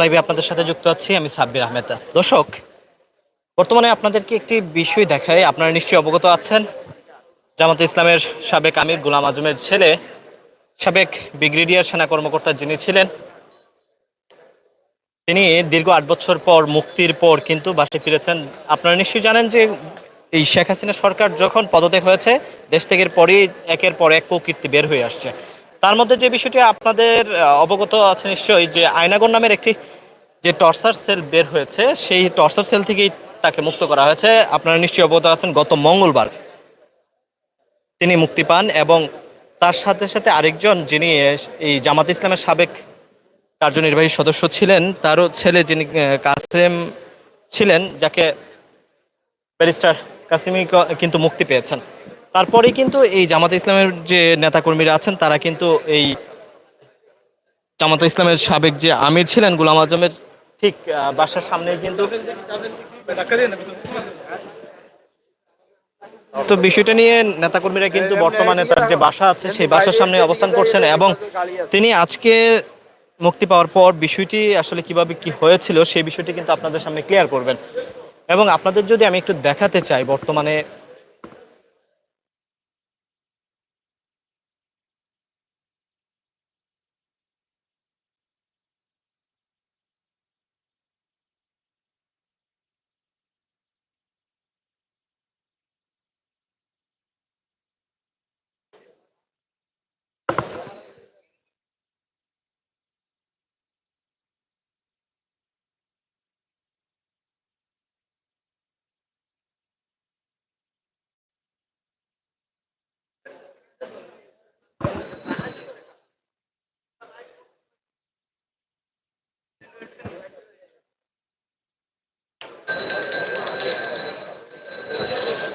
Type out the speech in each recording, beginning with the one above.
লাইভে আপনাদের সাথে যুক্ত আছি, আমি সাব্বির আহমেদ। দর্শক, বর্তমানে আপনাদেরকে একটি বিষয় দেখায় আপনারা নিশ্চয়ই অবগত আছেন, জামাত ইসলামের সাবেক আমির গুলাম আজমের ছেলে, সাবেক ব্রিগেডিয়ার সেনা কর্মকর্তা যিনি ছিলেন, তিনি দীর্ঘ আট বছর পর মুক্তির পর কিন্তু বাসে ফিরেছেন। আপনারা নিশ্চয়ই জানেন যে এই শেখ হাসিনা সরকার যখন পদত্যাগ হয়েছে, দেশ থেকে পরেই একের পর এক কুকীর্তি বের হয়ে আসছে। তার মধ্যে যে বিষয়টি আপনাদের অবগত আছে নিশ্চয়ই যে আয়নাগর নামের একটি যে টর্চার সেল বের হয়েছে, সেই টর্চার সেল থেকেই তাকে মুক্ত করা হয়েছে। আপনারা নিশ্চয়ই অবগত আছেন, গত মঙ্গলবার তিনি মুক্তি পান এবং তার সাথে সাথে আরেকজন যিনি এই জামাত ইসলামের সাবেক কার্যনির্বাহী সদস্য ছিলেন, তারও ছেলে যিনি কাসেম ছিলেন, যাকে ব্যারিস্টার কাসিমি কিন্তু মুক্তি পেয়েছেন। তারপরেই কিন্তু এই জামাত ইসলামের যে নেতাকর্মীরা আছেন, তারা কিন্তু এই জামাত ইসলামের সাবেক যে আমির ছিলেন গুলাম আজমের, ঠিক বাসার সামনেই কিন্তু তো বিষয়টা নিয়ে নেতাকর্মীরা কিন্তু বর্তমানে তার যে বাসা আছে, সেই বাসার সামনে অবস্থান করছেন এবং তিনি আজকে মুক্তি পাওয়ার পর বিষয়টি আসলে কীভাবে কি হয়েছিল, সেই বিষয়টি কিন্তু আপনাদের সামনে ক্লিয়ার করবেন। এবং আপনাদের যদি আমি একটু দেখাতে চাই বর্তমানে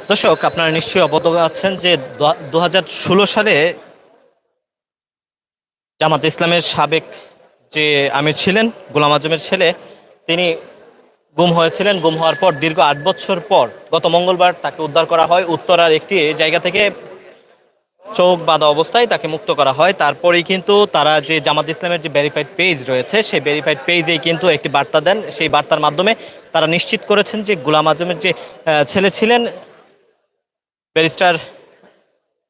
দর্শক, আপনারা নিশ্চয়ই অবগত আছেন যে দু হাজার ষোলো সালে জামাত ইসলামের সাবেক যে আমির ছিলেন, গোলাম আজমের ছেলে, তিনি গুম হয়েছিলেন। গুম হওয়ার পর দীর্ঘ আট বছর পর গত মঙ্গলবার তাকে উদ্ধার করা হয়। উত্তরার একটি জায়গা থেকে চোখ বাঁধা অবস্থায় তাকে মুক্ত করা হয়। তারপরেই কিন্তু তারা যে জামাত ইসলামের যে ভেরিফাইড পেজ রয়েছে, সেই ভেরিফাইড পেজেই কিন্তু একটি বার্তা দেন। সেই বার্তার মাধ্যমে তারা নিশ্চিত করেছেন যে গোলাম আজমের যে ছেলে ছিলেন ব্যারিস্টার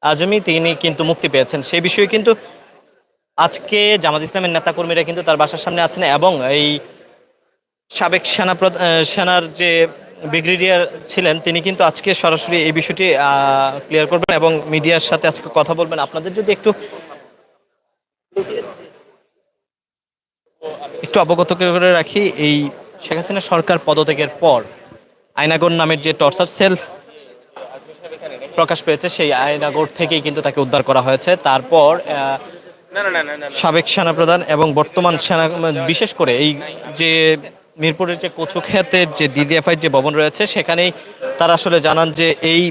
আজমি, তিনি কিন্তু মুক্তি পেয়েছেন। সেই বিষয়ে কিন্তু আজকে জামাত ইসলামের নেতাকর্মীরা কিন্তু তার বাসার সামনে আছেন এবং এই সাবেক সেনা সেনার যে ব্রিগেডিয়ার ছিলেন, তিনি কিন্তু আজকে সরাসরি এই বিষয়টি ক্লিয়ার করবেন এবং মিডিয়ার সাথে আজকে কথা বলবেন। আপনাদের যদি একটু একটু অবগত করে রাখি, এই শেখ হাসিনা সরকার পদত্যাগের পর আয়নাগর নামের যে টর্চার সেল প্রকাশ পেয়েছে সেই আয়নাগর থেকেই কিন্তু তাকে উদ্ধার করা হয়েছে। তারপর সাবেক সেনাপ্রধান এবং বর্তমান সেনা, বিশেষ করে এই যে মিরপুরের যে কচু ক্ষেতের যে ডিজিএফআই যে ভবন রয়েছে, সেখানেই তারা আসলে জানান যে এই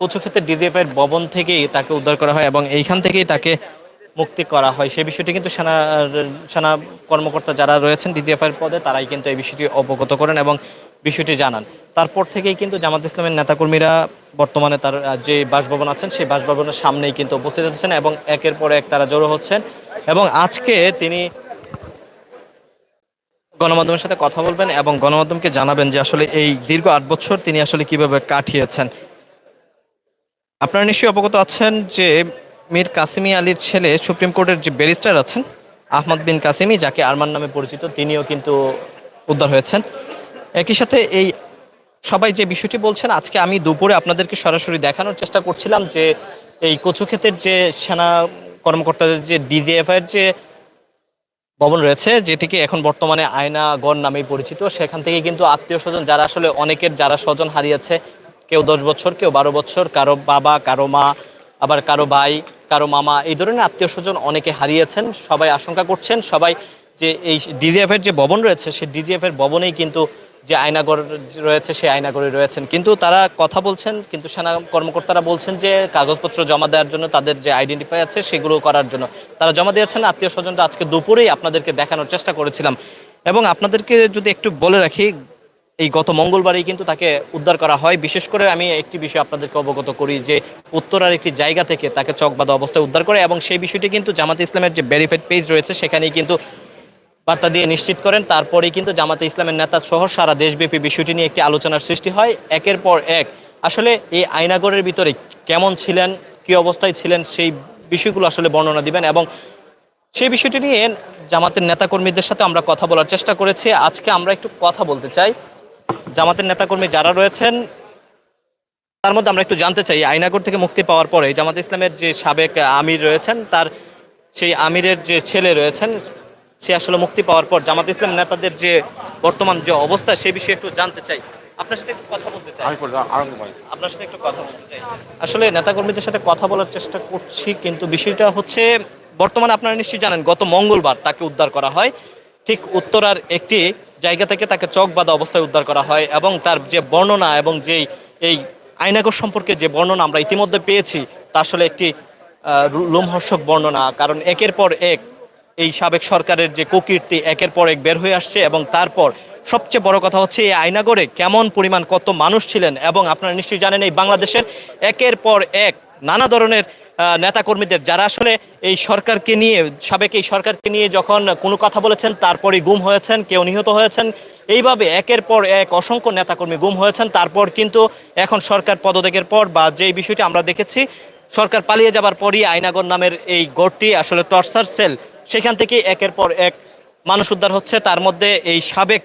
কচু ক্ষেতের ডিজিএফআই এর ভবন থেকেই তাকে উদ্ধার করা হয় এবং এইখান থেকেই তাকে মুক্তি করা হয়। সেই বিষয়টি কিন্তু সেনা সেনা কর্মকর্তা যারা রয়েছেন ডিজিএফআই এর পদে, তারাই কিন্তু এই বিষয়টি অবগত করেন এবং বিষয়টি জানান। তারপর থেকেই কিন্তু জামাত ইসলামের নেতাকর্মীরা বর্তমানে তার যে বাসভবন আছেন, সেই বাসভবনের সামনেই কিন্তু উপস্থিত হচ্ছেন এবং একের পর এক তারা জড়ো হচ্ছেন এবং আজকে তিনি গণমাধ্যমের সাথে কথা বলবেন এবং গণমাধ্যমকে জানাবেন যে আসলে এই দীর্ঘ আট বছর তিনি আসলে কীভাবে কাটিয়েছেন। আপনারা নিশ্চয়ই অবগত আছেন যে মীর কাসিমি আলীর ছেলে সুপ্রিম কোর্টের যে ব্যারিস্টার আছেন, আহমদ বিন কাসিমি, যাকে আরমান নামে পরিচিত, তিনিও কিন্তু উদ্ধার হয়েছেন। একই সাথে এই সবাই যে বিষয়টি বলছেন, আজকে আমি দুপুরে আপনাদেরকে সরাসরি দেখানোর চেষ্টা করছিলাম যে এই কচুক্ষেতের যে সেনা কর্মকর্তাদের যে ডিজিএফ এর যে ভবন রয়েছে, যেটিকে এখন বর্তমানে আয়নাগড় নামেই পরিচিত, সেখান থেকে কিন্তু আত্মীয় স্বজন যারা আসলে অনেকের যারা স্বজন হারিয়েছে, কেউ দশ বছর, কেউ বারো বছর, কারও বাবা, কারও মা, আবার কারও ভাই, কারও মামা, এই ধরনের আত্মীয় স্বজন অনেকে হারিয়েছেন। সবাই আশঙ্কা করছেন, সবাই যে এই ডিজিএফ এর যে ভবন রয়েছে, সেই ডিজিএফ এর ভবনেই কিন্তু যে আয়নাগর রয়েছে, সেই আয়নাগরে রয়েছেন। কিন্তু তারা কথা বলছেন, কিন্তু সেনা কর্মকর্তারা বলছেন যে কাগজপত্র জমা দেওয়ার জন্য তাদের যে আইডেন্টিফাই আছে, সেগুলো করার জন্য। তারা জমা দিয়েছেন। আত্মীয় স্বজনরা আজকে দুপুরেই আপনাদেরকে দেখানোর চেষ্টা করেছিলাম। এবং আপনাদেরকে যদি একটু বলে রাখি, এই গত মঙ্গলবারেই কিন্তু তাকে উদ্ধার করা হয়। বিশেষ করে আমি একটি বিষয় আপনাদেরকে অবগত করি যে, উত্তরার একটি জায়গা থেকে তাকে চকবাঁধা অবস্থায় উদ্ধার করে এবং সেই বিষয়টি কিন্তু জামাত ইসলামের যে ভেরিফাইড পেজ রয়েছে, সেখানেই কিন্তু বার্তা দিয়ে নিশ্চিত করেন, তারপরেই কিন্তু জামাতে ইসলামের নেতা সহ সারা দেশব্যাপী বিষয়টি নিয়ে একটি আলোচনার সৃষ্টি হয়। একের পর এক। আসলে এই আয়নাগরের ভিতরে কেমন ছিলেন, কি অবস্থায় ছিলেন, সেই বিষয়গুলো আসলে বর্ণনা দিবেন এবং সেই বিষয়টি নিয়ে জামাতের নেতাকর্মীদের সাথে আমরা কথা বলার চেষ্টা করেছি। আজকে আমরা একটু কথা বলতে চাই। জামাতের নেতাকর্মী যারা রয়েছেন, তার মধ্যে আমরা একটু জানতে চাই আইনাগর থেকে মুক্তি পাওয়ার পরে জামাত ইসলামের যে সাবেক আমির রয়েছেন, তার সেই আমিরের যে ছেলে রয়েছেন সে আসলে মুক্তি পাওয়ার পর জামাত ইসলাম নেতাদের যে বর্তমান যে অবস্থা সে বিষয়ে একটু জানতে চাই। আপনার সাথে একটু কথা বলতে চাই। আপনার সাথে একটু কথা বলতে চাই। আসলে নেতাকর্মীদের সাথে কথা বলার চেষ্টা করছি কিন্তু বিষয়টা হচ্ছে বর্তমানে আপনারা নিশ্চয়ই জানেন গত মঙ্গলবার তাকে উদ্ধার করা হয়। ঠিক উত্তরার একটি জায়গা থেকে তাকে চক বাঁধা অবস্থায় উদ্ধার করা হয় এবং তার যে বর্ণনা এবং যেই এই আইনাগর সম্পর্কে যে বর্ণনা আমরা ইতিমধ্যে পেয়েছি তা আসলে একটি লোমহর্ষক বর্ণনা। কারণ একের পর এক এই সাবেক সরকারের যে কুকীর্তি একের পর এক বের হয়ে আসছে এবং তারপর সবচেয়ে বড় কথা হচ্ছে এই আয়নাগরে কেমন পরিমাণ কত মানুষ ছিলেন এবং আপনারা নিশ্চয়ই জানেন এই বাংলাদেশের একের পর এক নানা ধরনের নেতাকর্মীদের যারা আসলে এই সরকারকে নিয়ে, সাবেক এই সরকারকে নিয়ে যখন কোনো কথা বলেছেন তারপরে গুম হয়েছেন, কেউ নিহত হয়েছেন, এইভাবে একের পর এক অসংখ্য নেতাকর্মী গুম হয়েছেন, তারপর কিন্তু এখন সরকার পদত্যাগের পর বা যে বিষয়টি আমরা দেখেছি, সরকার পালিয়ে যাবার পরই আইনাগর নামের এই গড়টি আসলে টর্চার সেল সেখান থেকে একের পর এক মানুষ উদ্ধার হচ্ছে। তার মধ্যে এই সাবেক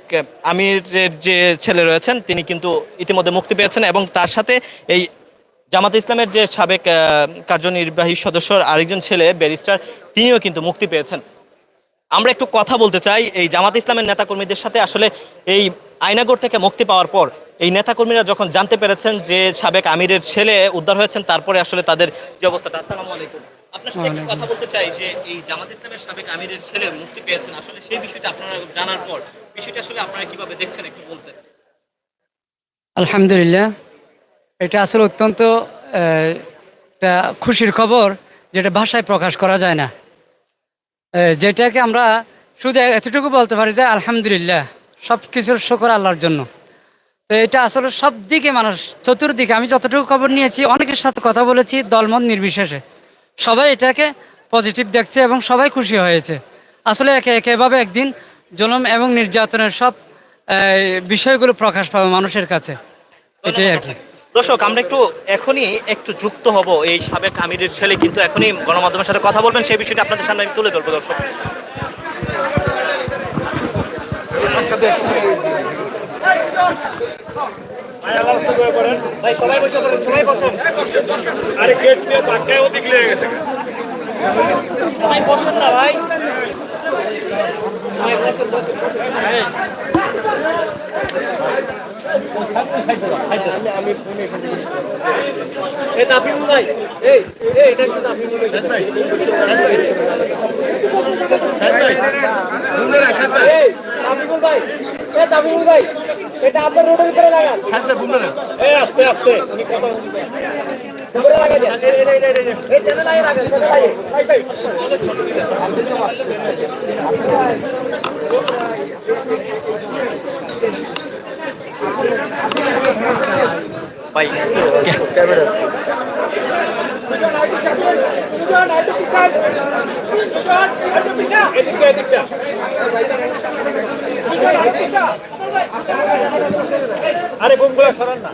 আমিরের যে ছেলে রয়েছেন, তিনি কিন্তু ইতিমধ্যে মুক্তি পেয়েছেন এবং তার সাথে এই জামাত ইসলামের যে সাবেক কার্যনির্বাহী সদস্যর আরেকজন ছেলে, ব্যারিস্টার, তিনিও কিন্তু মুক্তি পেয়েছেন। আমরা একটু কথা বলতে চাই, এই জামাত ইসলামের নেতাকর্মীদের সাথে আসলে এই আয়নাগর থেকে মুক্তি পাওয়ার পর এই নেতাকর্মীরা যখন জানতে পেরেছেন যে সাবেক আমিরের ছেলে উদ্ধার হয়েছেন, তারপরে আসলে তাদের যে অবস্থাটা। আসসালামু আলাইকুম। আপনার সাথে একটু কথা বলতে চাই যে এই জামাত ইসলামের সাবেক আমিরের ছেলে মুক্তি পেয়েছেন। আসলে সেই বিষয়টা আপনারা জানার পর বিষয়টা আসলে আপনারা কীভাবে দেখছেন একটু বলতেন। আলহামদুলিল্লাহ এটা আসলে অত্যন্ত একটা খুশির খবর যেটা ভাষায় প্রকাশ করা যায় না। যেটাকে আমরা শুধু এতটুকু বলতে পারি যে আলহামদুলিল্লাহ সব কিছুর শকর আল্লাহর জন্য। তো এটা আসলে সব দিকে মানুষ চতুর্দিকে আমি যতটুকু খবর নিয়েছি অনেকের সাথে কথা বলেছি দলমত নির্বিশেষে। সবাই এটাকে পজিটিভ দেখছে এবং সবাই খুশি হয়েছে। আসলে একে একেভাবে একদিন জুলুম এবং নির্যাতনের সব বিষয়গুলো প্রকাশ পাবে মানুষের কাছে। এটাই আর কি। দর্শক, আমরা একটু এখনই একটু যুক্ত হব। এই সাবেক আমিরের ছেলে কিন্তু এখনই গণমাধ্যমের সাথে কথা বলবেন, সেই বিষয়টা আপনাদের সামনে আমি তুলে ধরবো, দর্শক। আরে গেট দিয়ে ধাক্কায় ওদিক লেগে গেছে। সবাই বসেন না ভাই। এই নাফিমুল ভাই। কিন্তু নাফিমুল ভাই এটা আপনার রোডের লাগান। শান্ত বুমরা এই আস্তে আস্তে। উনি কথা বলছেন লাগা দেন। এই এই এই এই এই। চ্যানেল আগে লাগান চ্যানেল আগে ভাই ভাই। ভাই ক্যামেরা। এদিকটা এদিকটা। আরে বোমগুলা সরান না।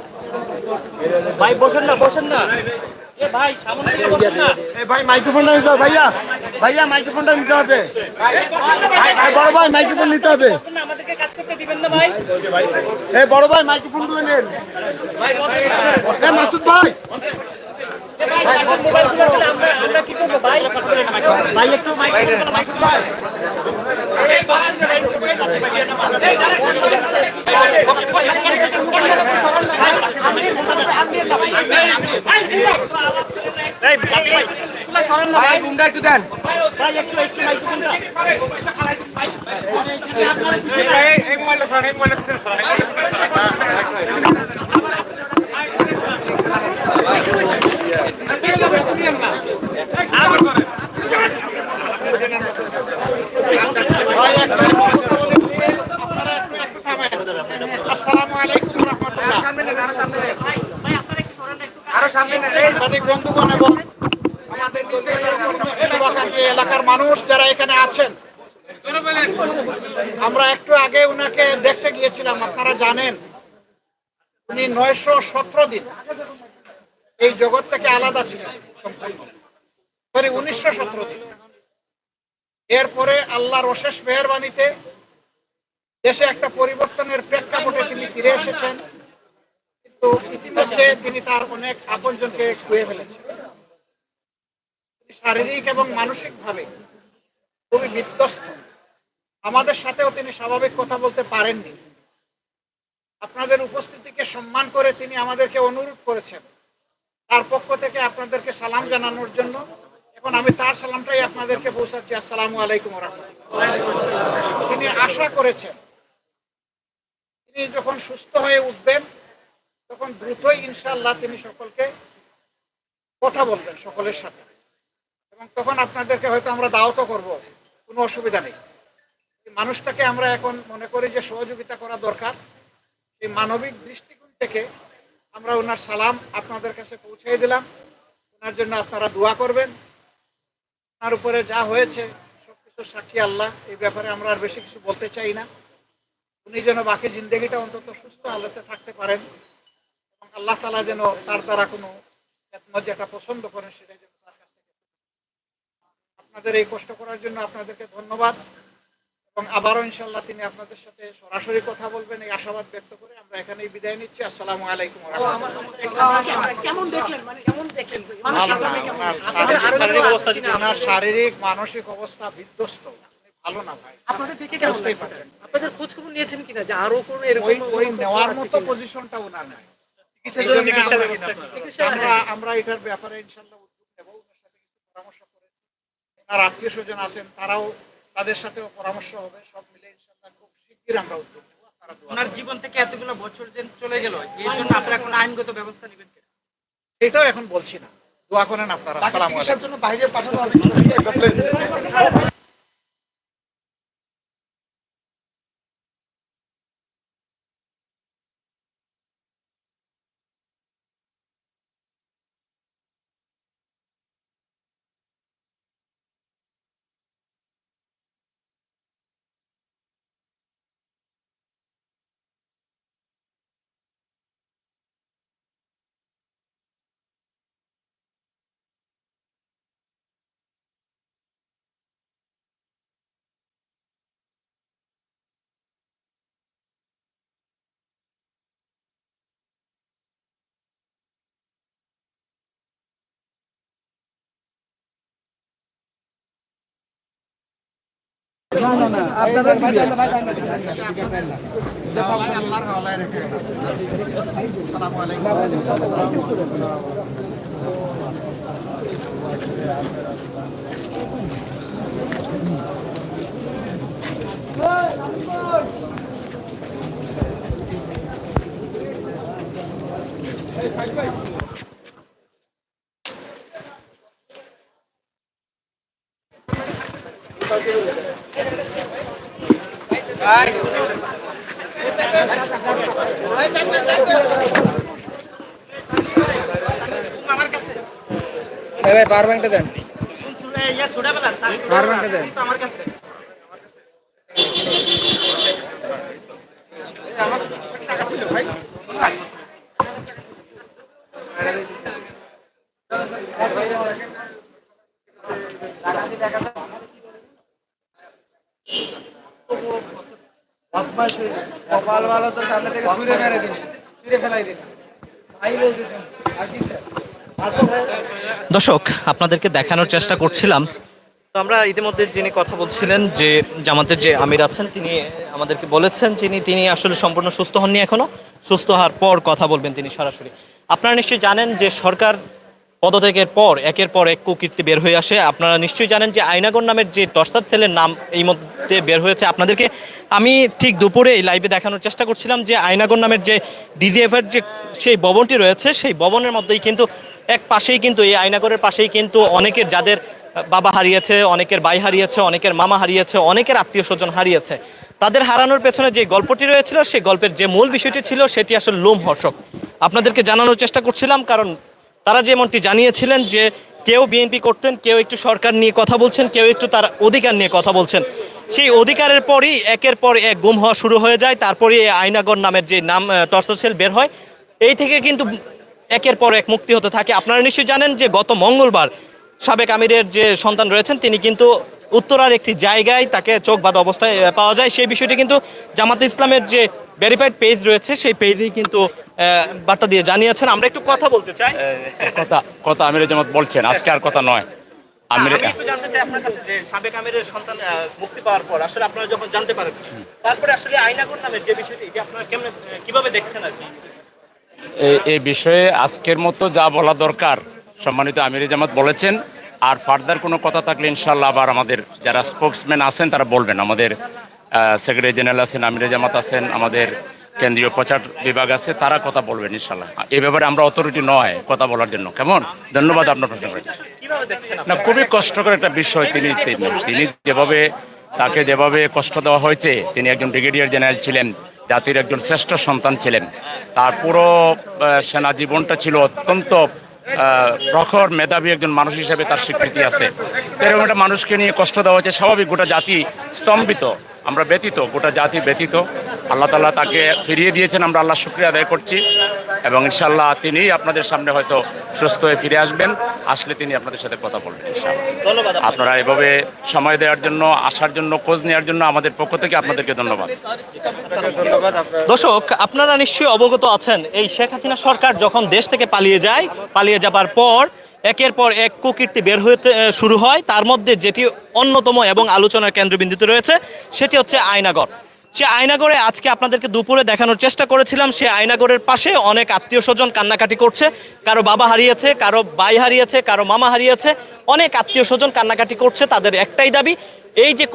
ভাই বসেন না বসেন না। এ ভাই সামনে দিকে বসেন না। এই ভাই মাইক্রোফোনটা নিতে হবে ভাইয়া। ভাইয়া মাইক্রোফোনটা নিতে হবে। এই বড় ভাই মাইক্রোফোন নিতে হবে। আমাদেরকে কাজ করতে দিবেন না ভাই। এই বড় ভাই মাইক্রোফোন নেন। মাসুদ ভাই। একটু এই ভাই ভাই ভাই গুন্ডা একটু দেন ভাই একটু এলাকার মানুষ যারা এখানে আছেন আমরা একটু আগে উনাকে দেখতে গিয়েছিলাম, আপনারা জানেন। উনি নয়শো সতেরো দিন এই জগৎ থেকে আলাদা ছিলেন। সম্পূর্ণ উনিশশো সতেরো দিন। এরপরে আল্লাহর অশেষ মেহরবানিতে দেশে একটা পরিবর্তনের প্রেক্ষাপটে তিনি ফিরে এসেছেন। কিন্তু ইতিমধ্যে তিনি তার অনেক আপনজনকে খুঁয়ে ফেলেছেন। শারীরিক এবং মানসিকভাবে খুবই বিধ্বস্ত। আমাদের সাথেও তিনি স্বাভাবিক কথা বলতে পারেননি। আপনাদের উপস্থিতিকে সম্মান করে তিনি আমাদেরকে অনুরোধ করেছেন। তার পক্ষ থেকে আপনাদেরকে সালাম জানানোর জন্য এখন আমি তার সালামটাই আপনাদেরকে পৌঁছাচ্ছি। আসসালামু আলাইকুম তিনি আশা করেছেন, তিনি যখন সুস্থ হয়ে উঠবেন, তখন দ্রুতই ইনশাল্লাহ তিনি সকলকে কথা বলবেন সকলের সাথে। এবং তখন আপনাদেরকে হয়তো আমরা দাওয়াতও করব, কোনো অসুবিধা নেই। মানুষটাকে আমরা এখন মনে করি যে সহযোগিতা করা দরকার। এই মানবিক দৃষ্টিকোণ থেকে আমরা ওনার সালাম আপনাদের কাছে পৌঁছে দিলাম। ওনার জন্য আপনারা দোয়া করবেন। ওনার উপরে যা হয়েছে সবকিছু সাক্ষী আল্লাহ। এই ব্যাপারে আমরা আর বেশি কিছু বলতে চাই না। উনি যেন বাকি জিন্দগিটা অন্তত সুস্থ আলোতে থাকতে পারেন। এবং আল্লাহ তালা যেন তার দ্বারা কোনো যেটা পছন্দ করেন সেটা যেন তার কাছ থেকে। আপনাদের এই কষ্ট করার জন্য আপনাদেরকে ধন্যবাদ। এবং আবারও ইনশাল্লাহ তিনি আপনাদের সাথে সরাসরি কথা বলবেন এই আশাবাদ ব্যক্ত করে আমরা এখানেই বিদায় নিচ্ছি। আসসালামু আলাইকুম দেখলেন? মানে ওনার শারীরিক? ওনার মানসিক অবস্থা বিধ্বস্ত। ভালো না ভাই। আপনাদের দেখে কেমন লাগছে? আপনাদের খোঁজ খবর নিয়েছেন কিনা? যে আরও কোনো এরকম ওই ওই নেওয়ার মতো? পজিশনটা ওনার নাই। চিকিৎসা আমরা- আমরা এটার ব্যাপারে ইনশাল্লাহ উদ্যোগ নেব। ওনার সাথে কিছু পরামর্শ করেছি। ওনার আত্মীয় স্বজন আছেন তারাও তাদের সাথেও পরামর্শ হবে সব মিলে ইনশাআল্লাহ খুব শিগগির আমরা উদ্যোগ নেব আপনার ওনার জীবন থেকে এতগুলো বছর যে চলে গেল এই জন্য আপনারা এখন আইনগত ব্যবস্থা নেবেন কিনা? এটাও এখন বলছি না দোয়া করেন আপনারা আসসালামু আলাইকুম। জন্য বাইরে পাঠানো হবে। আল্লাহর হাওলায় আলাইকুম ইয়া ছোটবেলা তার- আমার কাছে কপাল ভালো তো সামনে থেকে ছুঁড়ে মেরে দিন। ফেলাই দিন। ভাই আর কি দর্শক, আপনাদেরকে দেখানোর চেষ্টা করছিলাম। আমরা ইতিমধ্যে যিনি কথা বলছিলেন, যে জামাতের যে আমির আছেন, তিনি আমাদেরকে বলেছেন যিনি, তিনি আসলে সম্পূর্ণ সুস্থ হননি এখনও। সুস্থ হওয়ার পর কথা বলবেন তিনি সরাসরি। আপনারা নিশ্চয়ই জানেন যে সরকার পদত্যাগের পর, একের পর এক কুকীর্তি বের হয়ে আসে। আপনারা নিশ্চয়ই জানেন যে আইনাগর নামের যে টর্চার সেলের নাম এই মধ্যে বের হয়েছে আপনাদেরকে। আমি ঠিক দুপুরে এই লাইভে দেখানোর চেষ্টা করছিলাম যে আইনাগর নামের যে ডিজিএফের যে সেই ভবনটি রয়েছে, সেই ভবনের মধ্যেই কিন্তু এক পাশেই কিন্তু, এই আইনাগরের পাশেই কিন্তু অনেকের যাদের বাবা হারিয়েছে, অনেকের ভাই হারিয়েছে, অনেকের মামা হারিয়েছে, অনেকের আত্মীয় স্বজন হারিয়েছে, তাদের হারানোর পেছনে যে গল্পটি রয়েছিল, সেই গল্পের যে মূল বিষয়টি ছিল, সেটি আসলে লোমহর্ষক। আপনাদেরকে জানানোর চেষ্টা করছিলাম, কারণ তারা যেমনটি জানিয়েছিলেন যে কেউ বিএনপি করতেন, কেউ একটু সরকার নিয়ে কথা বলছেন, কেউ একটু তার অধিকার নিয়ে কথা বলছেন। সেই অধিকারের পরই, একের পর এক গুম হওয়া শুরু হয়ে যায় তারপরে এই আইনাগর নামের যে নাম টর্চার সেল বের হয়। এই থেকে কিন্তু একের পর এক মুক্তি হতে থাকে। আপনারা নিশ্চয়ই জানেন যে গত মঙ্গলবার সাবেক আমিরের যে সন্তান রয়েছেন তিনি কিন্তু উত্তরার একটি জায়গায় তাকে চোখ বাঁধা অবস্থায় পাওয়া যায়। সেই বিষয়টি কিন্তু জামাত ইসলামের যে ভেরিফাইড পেজ রয়েছে সেই পেজেই কিন্তু বার্তা দিয়ে জানিয়েছেন। আমরা একটু কথা বলতে চাই। কথা কথা আমির জামাত বলছেন। আজকে আর কথা নয়। আমির আমি জানতে চাই আপনার কাছে যে সাবেক আমিরের সন্তান মুক্তি পাওয়ার পর আসলে আপনারা যখন জানতে পারেন তারপরে আসলে আইনাগর নামের যে বিষয়টি আপনারা কেমনে কীভাবে দেখছেন আর কি? এই- এই বিষয়ে আজকের মতো যা বলা দরকার, সম্মানিত আমির জামাত বলেছেন, আর ফার্দার কোনো কথা থাকলে ইনশাল্লাহ আবার আমাদের যারা স্পোক্সম্যান আছেন, তারা বলবেন। আমাদের সেক্রেটারি জেনারেল আছেন, আমির জামাত আছেন, আমাদের কেন্দ্রীয় প্রচার বিভাগ আছে, তারা কথা বলবেন ইনশাল্লাহ এ ব্যাপারে আমরা অথরিটি নয় কথা বলার জন্য। কেমন? ধন্যবাদ আপনার প্রশ্ন না, খুবই কষ্টকর একটা বিষয় তিনি- তিনি যেভাবে তাকে যেভাবে কষ্ট দেওয়া হয়েছে, তিনি একজন ব্রিগেডিয়ার জেনারেল ছিলেন। জাতির একজন শ্রেষ্ঠ সন্তান ছিলেন। তার পুরো সেনা জীবনটা ছিল অত্যন্ত প্রখর মেধাবী একজন মানুষ হিসেবে তার স্বীকৃতি আছে। এরকম একটা মানুষকে নিয়ে কষ্ট দেওয়া হচ্ছে, স্বাভাবিক গোটা জাতি স্তম্ভিত, আমরা ব্যতীত, গোটা জাতি ব্যতীত। আল্লাহ তাল্লাহ তাকে ফিরিয়ে দিয়েছেন আমরা আল্লাহ শুক্রিয়া আদায় করছি। এবং ইনশাল্লাহ তিনি আপনাদের সামনে হয়তো সুস্থ হয়ে ফিরে আসবেন। আসলে তিনি আপনাদের সাথে কথা বলবেন ইনশাল্লাহ আপনারা এভাবে সময় দেওয়ার জন্য আসার জন্য খোঁজ নেওয়ার জন্য আমাদের পক্ষ থেকে আপনাদেরকে ধন্যবাদ। দর্শক আপনারা নিশ্চয়ই অবগত আছেন এই শেখ হাসিনা সরকার যখন দেশ থেকে পালিয়ে যায় পালিয়ে যাবার পর একের পর এক কুকীর্তি বের হতে শুরু হয়। তার মধ্যে যেটি অন্যতম এবং আলোচনার কেন্দ্রবিন্দুতে রয়েছে সেটি হচ্ছে আয়নাগর। সে আয়নাগরে আজকে আপনাদেরকে দুপুরে দেখানোর চেষ্টা করেছিলাম। সে আয়নাগরের পাশে অনেক আত্মীয় স্বজন কান্নাকাটি করছে। কারও বাবা হারিয়েছে, কারও ভাই হারিয়েছে, কারও মামা হারিয়েছে। অনেক আত্মীয় স্বজন কান্নাকাটি করছে, তাদের একটাই দাবি, এই যে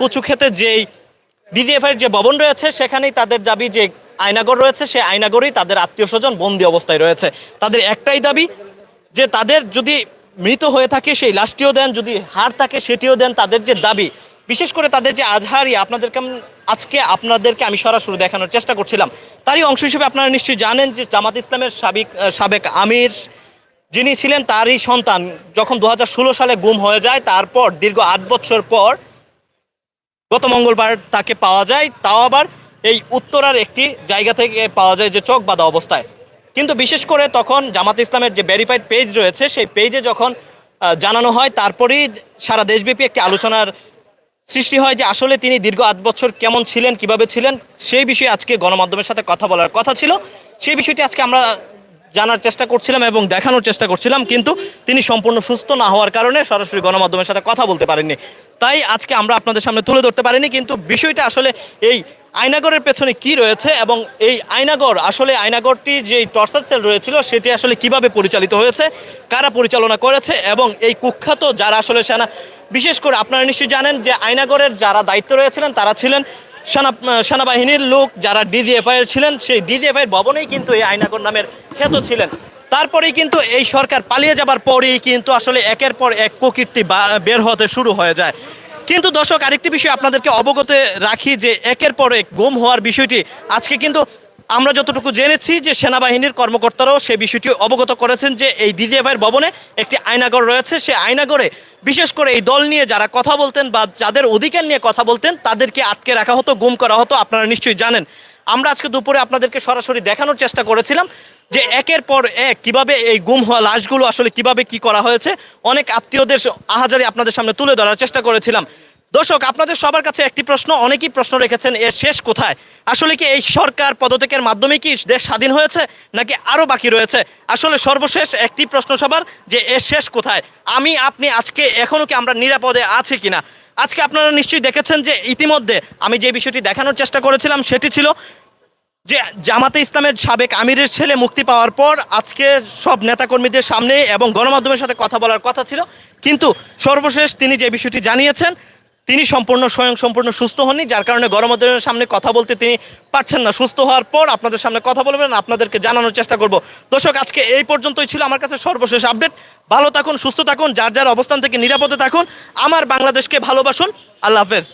কচু খেতে যেই ডিজিএফআই যে ভবন রয়েছে, সেখানেই তাদের দাবি যে আয়নাগর রয়েছে, সে আয়নাগরেই তাদের আত্মীয় স্বজন বন্দি অবস্থায় রয়েছে। তাদের একটাই দাবি যে তাদের যদি মৃত হয়ে থাকে, সেই লাশটিও দেন, যদি হার থাকে, সেটিও দেন। তাদের যে দাবি বিশেষ করে তাদের যে আজহারি, আপনাদেরকে আজকে আপনাদেরকে আমি সরাসরি দেখানোর চেষ্টা করছিলাম। তারই অংশ হিসেবে আপনারা নিশ্চয়ই জানেন যে জামাত ইসলামের সাবেক সাবেক আমির যিনি ছিলেন, তারই সন্তান। যখন দু হাজার ষোলো সালে গুম হয়ে যায়, তারপর দীর্ঘ আট বছর পর গত মঙ্গলবার তাকে পাওয়া যায়। তাও আবার এই উত্তরার একটি জায়গা থেকে পাওয়া যায় যে চোখ বাঁধা অবস্থায়। কিন্তু বিশেষ করে তখন জামাত ইসলামের যে ভেরিফাইড পেজ রয়েছে, সেই পেজে যখন জানানো হয়, তারপরেই সারা দেশব্যাপী একটি আলোচনার সৃষ্টি হয় যে আসলে তিনি দীর্ঘ আট বছর কেমন ছিলেন, কীভাবে ছিলেন, সেই বিষয়ে আজকে গণমাধ্যমের সাথে কথা বলার কথা ছিল। সেই বিষয়টি আজকে আমরা জানার চেষ্টা করছিলাম এবং দেখানোর চেষ্টা করছিলাম, কিন্তু তিনি সম্পূর্ণ সুস্থ না হওয়ার কারণে সরাসরি গণমাধ্যমের সাথে কথা বলতে পারেননি। তাই আজকে আমরা আপনাদের সামনে তুলে ধরতে পারিনি, কিন্তু বিষয়টা আসলে এই আয়নাগরের পেছনে কি রয়েছে এবং এই আয়নাগর, আসলে আয়নাগরটি যে টর্চার সেল রয়েছিল, সেটি আসলে কীভাবে পরিচালিত হয়েছে, কারা পরিচালনা করেছে এবং এই কুখ্যাত যারা আসলে সেনা, বিশেষ করে আপনারা নিশ্চয়ই জানেন যে আয়নাগরের যারা দায়িত্ব রয়েছিলেন, তারা ছিলেন সেনা, সেনাবাহিনীর লোক যারা ডিজিএফআই এর ছিলেন, সেই ডিজিএফআই এর ভবনেই কিন্তু এই আয়নাগর নামের খ্যাত ছিলেন। তারপরেই কিন্তু এই সরকার পালিয়ে যাবার পরেই কিন্তু আসলে একের পর এক কুকীর্তি বের হতে শুরু হয়ে যায়। কিন্তু দর্শক, আরেকটি বিষয় আপনাদেরকে অবগত রাখি যে একের পর এক গুম হওয়ার বিষয়টি আজকে কিন্তু আমরা যতটুকু জেনেছি যে সেনাবাহিনীর কর্মকর্তারাও সে বিষয়টি অবগত করেছেন যে এই ডিজিএফআইয়ের ভবনে একটি আয়নাগর রয়েছে। সে আয়নাগরে বিশেষ করে এই দল নিয়ে যারা কথা বলতেন বা যাদের অধিকার নিয়ে কথা বলতেন, তাদেরকে আটকে রাখা হতো, গুম করা হতো, আপনারা নিশ্চয়ই জানেন। আমরা আজকে দুপুরে আপনাদেরকে সরাসরি দেখানোর চেষ্টা করেছিলাম। যে একের পর এক কীভাবে এই গুম হওয়া লাশগুলো আসলে কীভাবে কি করা হয়েছে, অনেক আত্মীয়দের আহাজারি আপনাদের সামনে তুলে ধরার চেষ্টা করেছিলাম। দর্শক, আপনাদের সবার কাছে একটি প্রশ্ন, অনেকেই প্রশ্ন রেখেছেন, এর শেষ কোথায়? আসলে কি এই সরকার পদত্যাগের মাধ্যমে কি দেশ স্বাধীন হয়েছে, নাকি আরও বাকি রয়েছে? আসলে সর্বশেষ একটি প্রশ্ন সবার, যে এর শেষ কোথায়? আমি, আপনি আজকে এখনও কি আমরা নিরাপদে আছি কিনা? আজকে আপনারা নিশ্চয়ই দেখেছেন যে ইতিমধ্যে আমি যে বিষয়টি দেখানোর চেষ্টা করেছিলাম, সেটি ছিল যে জামাতে ইসলামের সাবেক আমিরের ছেলে মুক্তি পাওয়ার পর আজকে সব নেতাকর্মীদের সামনে এবং গণমাধ্যমের সাথে কথা বলার কথা ছিল। কিন্তু সর্বশেষ তিনি যে বিষয়টি জানিয়েছেন, তিনি সম্পূর্ণ স্বয়ং সম্পূর্ণ সুস্থ হননি, যার কারণে গণমাধ্যমের সামনে কথা বলতে তিনি পারছেন না। সুস্থ হওয়ার পর আপনাদের সামনে কথা বলবেন, আপনাদেরকে জানানোর চেষ্টা করব। দর্শক, আজকে এই পর্যন্তই ছিল আমার কাছে সর্বশেষ আপডেট। ভালো থাকুন, সুস্থ থাকুন, যার যার অবস্থান থেকে নিরাপদে থাকুন। আমার বাংলাদেশকে ভালোবাসুন। আল্লাহ হাফেজ।